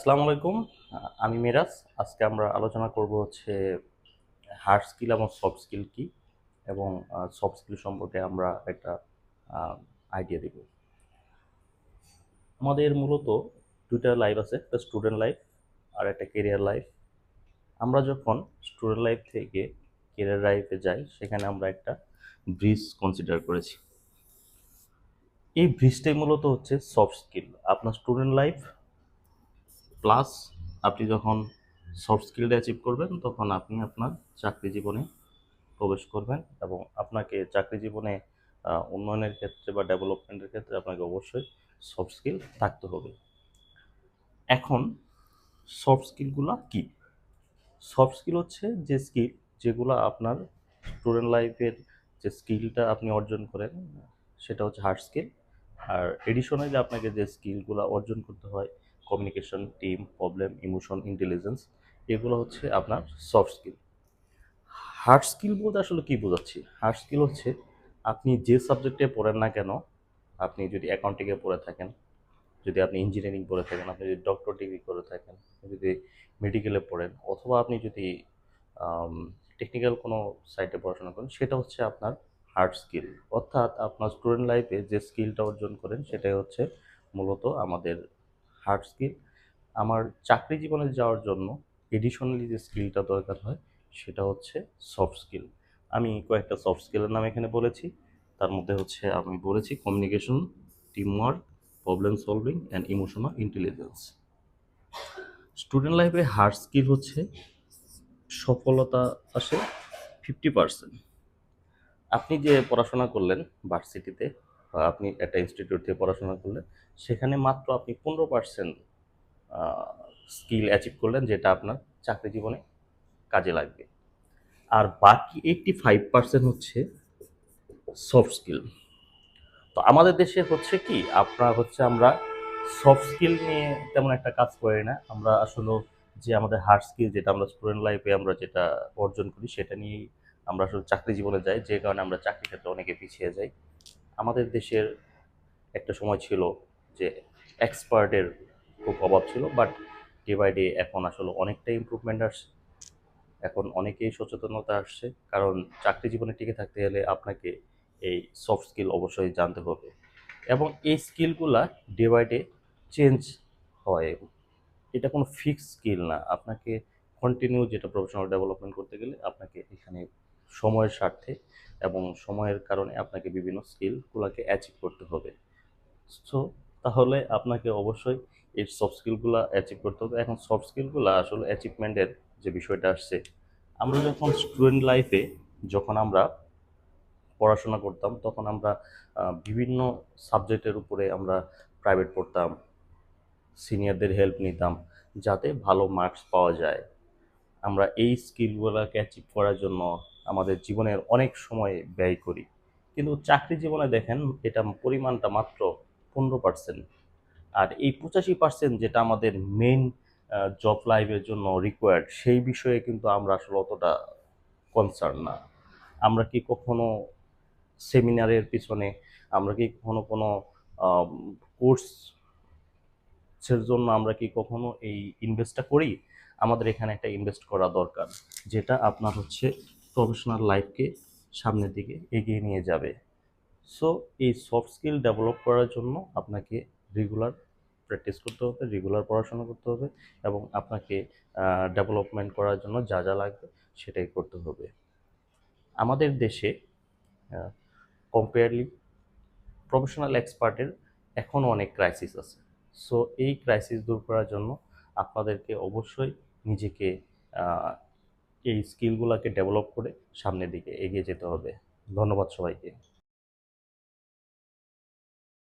আসসালামু আলাইকুম। আমি মেরাজ। আজকে আমরা আলোচনা করব হচ্ছে হার্ড স্কিল এবং সফট স্কিল কি এবং সফট স্কিল সম্পর্কে আমরা একটা আইডিয়া দেব। আমাদের মূলত দুইটা লাইফ আছে, একটা স্টুডেন্ট লাইফ আর একটা কেরিয়ার লাইফ আমরা যখন স্টুডেন্ট লাইফ থেকে কেরিয়ার লাইফে যাই, সেখানে আমরা একটা ব্রিজ কনসিডার করেছি। এই ব্রিজটাই মূলত হচ্ছে সফট স্কিল আপনার স্টুডেন্ট লাইফ প্লাস আপনি যখন সফট স্কিলটা অ্যাচিভ করবেন, তখন আপনি আপনার চাকরি জীবনে প্রবেশ করবেন এবং আপনাকে চাকরি জীবনে উন্নয়নের ক্ষেত্রে বা ডেভেলপমেন্টের ক্ষেত্রে আপনাকে অবশ্যই সফট স্কিল থাকতে হবে। এখন সফট স্কিলগুলো কি? সফট স্কিল হচ্ছে যে স্কিল যেগুলো আপনার স্টুডেন্ট লাইফের যে স্কিলটা আপনি অর্জন করেন, সেটা হচ্ছে হার্ড স্কিল আর এডিশনালি আপনাকে যে স্কিলগুলো অর্জন করতে হয় communication team problem emotion intelligence এগুলো হচ্ছে আপনার সফট স্কিল হার্ড স্কিল বলতে আসলে কী বোঝাচ্ছি? হার্ড স্কিল হচ্ছে আপনি যে সাবজেক্টে পড়েন না কেন, আপনি যদি অ্যাকাউন্টিংয়ে পড়ে থাকেন, যদি আপনি ইঞ্জিনিয়ারিং পড়ে থাকেন, আপনি যদি ডক্টর ডিগ্রি করে থাকেন যদি মেডিকেলে পড়েন, অথবা আপনি যদি টেকনিক্যাল কোনো সাইটে পড়াশোনা করেন, সেটা হচ্ছে আপনার হার্ড স্কিল অর্থাৎ আপনার স্টুডেন্ট লাইফে যে স্কিলটা অর্জন করেন, সেটাই হচ্ছে মূলত আমাদের হার্ড স্কিল আমার চাকরি জীবনে যাওয়ার জন্য এডিশনালি যে স্কিলটা দরকার হয়, সেটা হচ্ছে সফট স্কিল আমি কয়েকটা সফট স্কিলের নাম এখানে বলেছি। তার মধ্যে হচ্ছে আমি বলেছি communication team work problem solving and emotional intelligence student লাইফে হার্ড স্কিল হচ্ছে সফলতা আসে ফিফটি পার্সেন্ট আপনি যে পড়াশোনা করলেন ভার্সিটিতে আপনি একটা ইনস্টিটিউট থেকে পড়াশোনা করলেন, সেখানে মাত্র আপনি পনেরো পার্সেন্ট স্কিল অ্যাচিভ করলেন যেটা আপনার চাকরি জীবনে কাজে লাগবে। আর বাকি এইটটি ফাইভ পার্সেন্ট হচ্ছে সফট স্কিল তো আমাদের দেশে হচ্ছে কি আপনার হচ্ছে আমরা সফট স্কিল নিয়ে তেমন একটা কাজ করি না। আমরা আসলে যে আমাদের হার্ড স্কিল যেটা আমরা স্টুডেন্ট লাইফে আমরা যেটা অর্জন করি, সেটা নিয়েই আমরা আসলে চাকরি জীবনে যাই। যে কারণে আমরা চাকরি ক্ষেত্রে অনেকে পিছিয়ে যাই। আমাদের দেশের একটা সময় ছিল যে এক্সপার্টের খুব অভাব ছিল বাট ডে বাই ডে এখন আসলে অনেকটা ইমপ্রুভমেন্ট আসছে। এখন অনেকেই সচেতনতা আসছে, কারণ চাকরি জীবনে টিকে থাকতে গেলে আপনাকে এই সফট স্কিল অবশ্যই জানতে হবে। এবং এই স্কিলগুলা ডে বাই ডে চেঞ্জ হয়। এটা কোনো ফিক্স স্কিল না। আপনাকে কন্টিনিউ যেটা প্রফেশনাল ডেভেলপমেন্ট করতে গেলে আপনাকে এখানে সময়ের স্বার্থে এবং সময়ের কারণে আপনাকে বিভিন্ন স্কিলগুলোকে অ্যাচিভ করতে হবে। সো তাহলে আপনাকে অবশ্যই এই সফট স্কিলগুলো অ্যাচিভ করতে হবে। এখন সফট স্কিলগুলো আসলে অ্যাচিভমেন্টের যে বিষয়টা আসছে, আমরা যখন স্টুডেন্ট লাইফে যখন আমরা পড়াশোনা করতাম, তখন আমরা বিভিন্ন সাবজেক্টের উপরে আমরা প্রাইভেট পড়তাম সিনিয়রদের হেল্প নিতাম, যাতে ভালো মার্কস পাওয়া যায়। আমরা এই স্কিলগুলোকে অ্যাচিভ করার জন্য আমাদের জীবনের অনেক সময় ব্যয় করি। কিন্তু চাকরি জীবনে দেখেন, এটা পরিমাণটা মাত্র পনেরো পার্সেন্ট আর এই পঁচাশি পার্সেন্ট যেটা আমাদের মেইন জব লাইফের জন্য রিকোয়ার্ড সেই বিষয়ে কিন্তু আমরা আসলে অতটা কনসার্ন না। আমরা কি কখনো সেমিনারের পিছনে, আমরা কি কখনো কোনো কোর্সের জন্য আমরা কি কখনো এই ইনভেস্টটা করি? আমাদের এখানে একটা ইনভেস্ট করা দরকার, যেটা আপনার হচ্ছে প্রফেশনাল লাইফকে সামনের দিকে এগিয়ে নিয়ে যাবে। সো এই সফট স্কিল ডেভেলপ করার জন্য আপনাকে রেগুলার প্র্যাকটিস করতে হবে রেগুলার পড়াশোনা করতে হবে এবং আপনাকে ডেভেলপমেন্ট করার জন্য যা যা লাগবে সেটাই করতে হবে। আমাদের দেশে কম্পেয়ারলি প্রফেশনাল এক্সপার্টের এখনও অনেক ক্রাইসিস আছে। সো এই ক্রাইসিস দূর করার জন্য আপনাদেরকে অবশ্যই নিজেকে এই স্কিলগুলোকে ডেভেলপ করে সামনের দিকে এগিয়ে যেতে হবে। ধন্যবাদ সবাইকে।